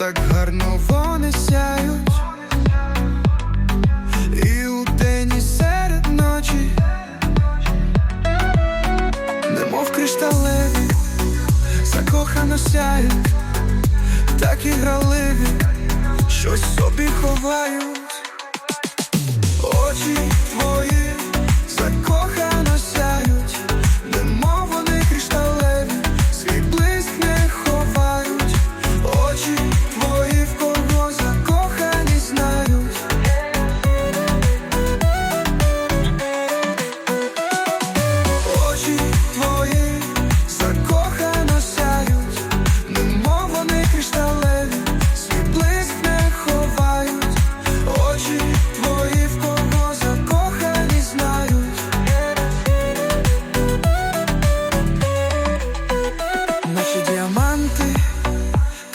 так гарно вони сяють, і у день і серед ночі, немов кришталеві, закохано сяють, так і граливі, щось собі ховають.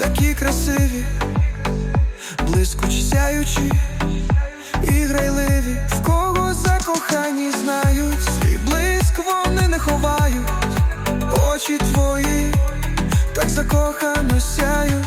Такі красиві, блискучі сяючі і грайливі, в кого закохані знають, свій блиск вони не ховають, очі твої так закохано сяють,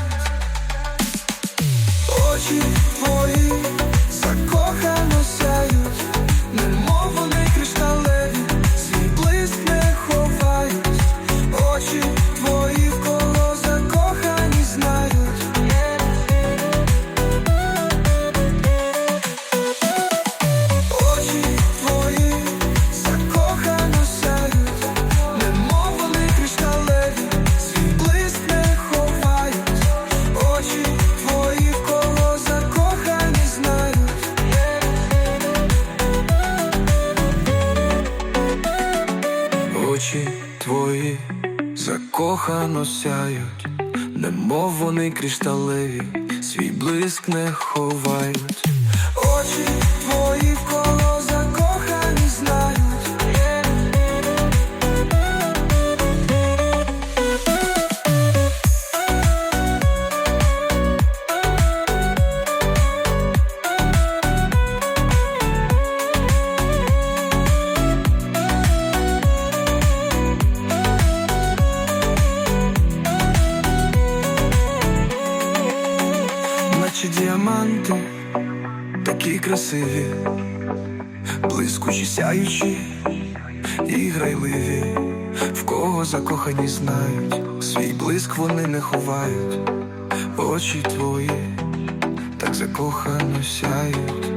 закохано сяють, немов вони кришталеві, свій блиск не ховають. Красиві, блискучі сяючі і грайливі, в кого закохані знають, свій блиск вони не ховають, очі твої так закохано сяють,